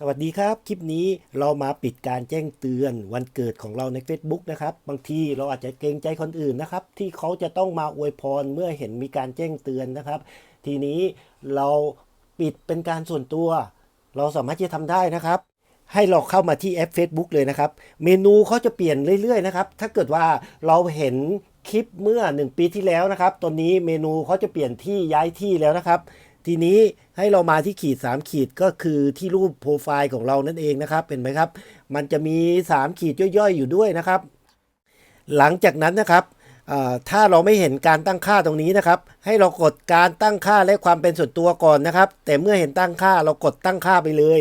สวัสดีครับ คลิปนี้เรามาปิดการแจ้งเตือนวันเกิดของเราใน Facebook นะครับ บางทีเราอาจจะเกรงใจคนอื่นนะครับ ที่เขาจะต้องมาอวยพรเมื่อเห็นมีการแจ้งเตือนนะครับ ทีนี้เราปิดเป็นการส่วนตัว เราสามารถที่จะทำได้นะครับ ให้เราเข้ามาที่แอป Facebook เลยนะครับ เมนูเขาจะเปลี่ยนเรื่อยๆนะครับ ถ้าเกิดว่าเราเห็นคลิปเมื่อ 1 ปีที่แล้วนะครับ ตอนนี้เมนูเขาจะเปลี่ยนที่ย้ายที่แล้วนะครับ ทีนี้ให้เรามาที่ขีด 3 ขีดก็คือที่รูปโปรไฟล์ของเรานั่นเองนะครับเห็นไหมครับ มันจะมี 3 ขีดย่อยๆ อยู่ด้วยนะครับ หลังจากนั้นนะครับถ้าเราไม่เห็นการตั้งค่าตรงนี้นะครับ ให้เรากดการตั้งค่าและความเป็นส่วนตัวก่อนนะครับ แต่เมื่อเห็นตั้งค่าเรากดตั้งค่าไปเลย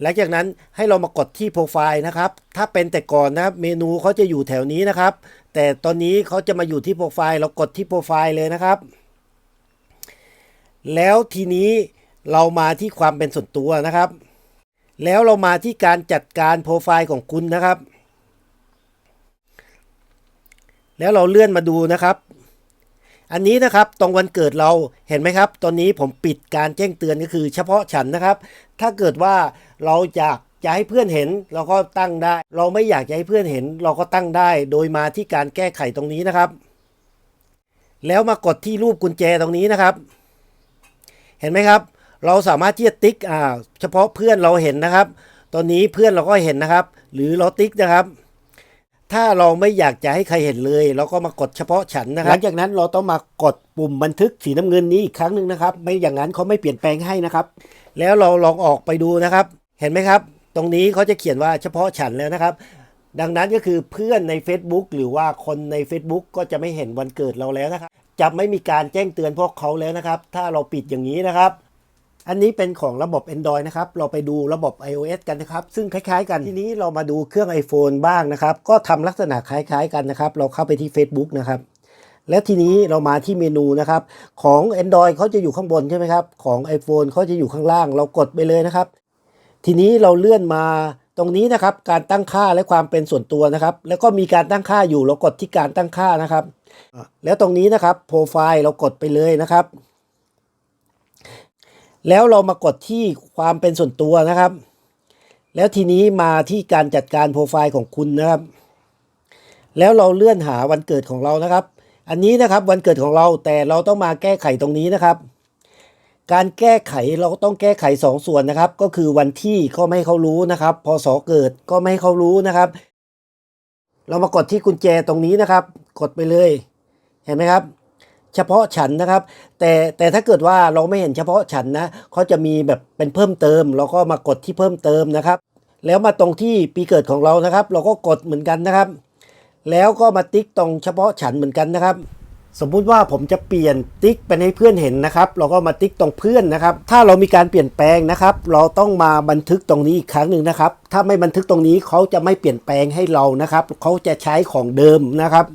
หลังจากนั้นให้เรามากดที่โปรไฟล์นะครับ ถ้าเป็นแต่ก่อนนะครับเมนูเขาจะอยู่แถวนี้นะครับ แต่ตอนนี้เขาจะมาอยู่ที่โปรไฟล์ เรากดที่โปรไฟล์เลยนะครับ แล้วทีนี้เรามาที่ความเป็นส่วนตัวนะครับ แล้วเรามาที่การจัดการโปรไฟล์ของคุณนะครับ แล้วเราเลื่อนมาดูนะครับ อันนี้นะครับตรงวันเกิดเราเห็นไหมครับ ตอนนี้ผมปิดการแจ้งเตือนก็คือ เฉพาะฉันนะครับ ถ้าเกิดว่าเราอยากจะให้เพื่อนเห็นเราก็ตั้งได้ เราไม่อยากจะให้เพื่อนเห็น เราก็ตั้งได้ โดยมาที่การแก้ไขตรงนี้นะครับ แล้วมากดที่รูปกุญแจตรงนี้นะครับ เห็นไหมครับ เราสามารถที่จะติ๊กอ่าเฉพาะเพื่อนเราเห็นนะครับ ตอนนี้เพื่อนเราก็เห็นนะครับ หรือเราติ๊กนะครับ ถ้าเราไม่อยากจะให้ใครเห็นเลย เราก็มากดเฉพาะฉันนะครับหลังจากนั้นเราต้องมากดปุ่มบันทึกสีน้ำเงินนี้อีกครั้งหนึ่งนะครับ ไม่อย่างนั้นเขาไม่เปลี่ยนแปลงให้นะครับ แล้วเราลองออกไปดูนะครับ เห็นไหมครับ ตรงนี้เขาจะเขียนว่าเฉพาะฉันแล้วนะครับดังนั้นก็คือเพื่อนใน Facebook หรือว่าคนใน Facebook ก็จะไม่เห็นวันเกิดเราแล้วนะครับ จะไม่มีการแจ้งเตือนพวกเขาแล้วนะครับ ถ้าเราปิดอย่างนี้นะครับ อันนี้เป็นของระบบ Android นะครับ เราไปดูระบบ iOS กันนะครับ ซึ่งคล้ายๆ กันทีนี้เรามาดูเครื่อง iPhone บ้างนะครับ ก็ทำลักษณะคล้ายๆ กันนะครับ เราเข้าไปที่ Facebook นะครับและทีนี้เรามาที่เมนูนะครับ ของ Android เขาจะอยู่ข้างบนใช่ไหมครับ ของ iPhone เขาจะอยู่ข้างล่าง เรากดไปเลยนะครับ ทีนี้เราเลื่อนมา ตรงนี้นะครับการตั้งค่าและความเป็นส่วนตัวนะครับ แล้วก็มีการตั้งค่าอยู่เรากดที่การตั้งค่านะครับ แล้วตรงนี้นะครับโปรไฟล์เรากดไปเลยนะครับ แล้วเรามากดที่ความเป็นส่วนตัวนะครับ แล้วทีนี้มาที่การจัดการโปรไฟล์ของคุณนะครับ แล้วเราเลื่อนหาวันเกิดของเรานะครับ อันนี้นะครับวันเกิดของเราแต่เราต้องมาแก้ไขตรงนี้นะครับ การแก้ไขเราก็ต้องแก้ไข 2 ส่วนนะครับ ก็คือวันที่ก็ไม่ให้เขารู้นะครับพศเกิดก็ไม่ให้เขารู้นะครับ เรามากดที่กุญแจตรงนี้นะครับ กดไปเลย เห็นไหมครับ เฉพาะฉันนะครับ แต่แต่ถ้าเกิดว่าเราไม่เห็นเฉพาะฉันนะเขาจะมีแบบเป็นเพิ่มเติม เราก็มากดที่เพิ่มเติมนะครับ แล้วมาตรงที่ปีเกิดของเรานะครับ เราก็กดเหมือนกันนะครับ แล้วก็มาติ๊กตรงเฉพาะฉันเหมือนกันนะครับ สมมุติว่าผมจะเปลี่ยนติ๊กเป็นให้เพื่อนเห็นนะครับ เราก็มาติ๊กตรงเพื่อนนะครับ ถ้าเรามีการเปลี่ยนแปลงนะครับ เราต้องมาบันทึกตรงนี้อีกครั้งหนึ่งนะครับ ถ้าไม่บันทึกตรงนี้เขาจะไม่เปลี่ยนแปลงให้เรานะครับเขาจะใช้ของเดิมนะครับ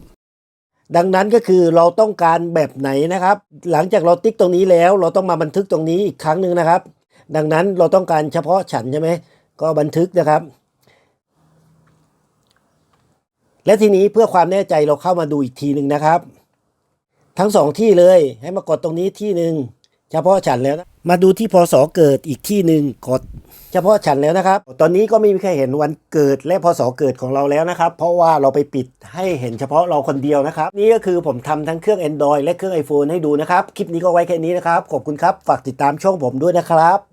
ดังนั้นก็คือเราต้องการแบบไหนนะครับ หลังจากเราติ๊กตรงนี้แล้ว เราต้องมาบันทึกตรงนี้อีกครั้งหนึ่งนะครับ ดังนั้นเราต้องการเฉพาะฉันใช่ไหมก็บันทึกนะครับและทีนี้เพื่อความแน่ใจเราเข้ามาดูอีกทีหนึ่งนะครับ ทั้งสองที่เลย ให้มากดตรงนี้ที่หนึ่งเฉพาะฉันแล้วนะมาดูที่พศเกิดอีกที่หนึ่งกด เฉพาะฉันแล้วนะครับ ตอนนี้ก็ไม่มีใครเห็นวันเกิดและพศเกิดของเราแล้วนะครับ เพราะว่าเราไปปิดให้เห็นเฉพาะเราคนเดียวนะครับ นี่ก็คือผมทำทั้งเครื่อง Android และเครื่อง iPhone ให้ดูนะครับ คลิปนี้ก็ไว้แค่นี้นะครับ ขอบคุณครับ ฝากติดตามช่องผมด้วยนะครับ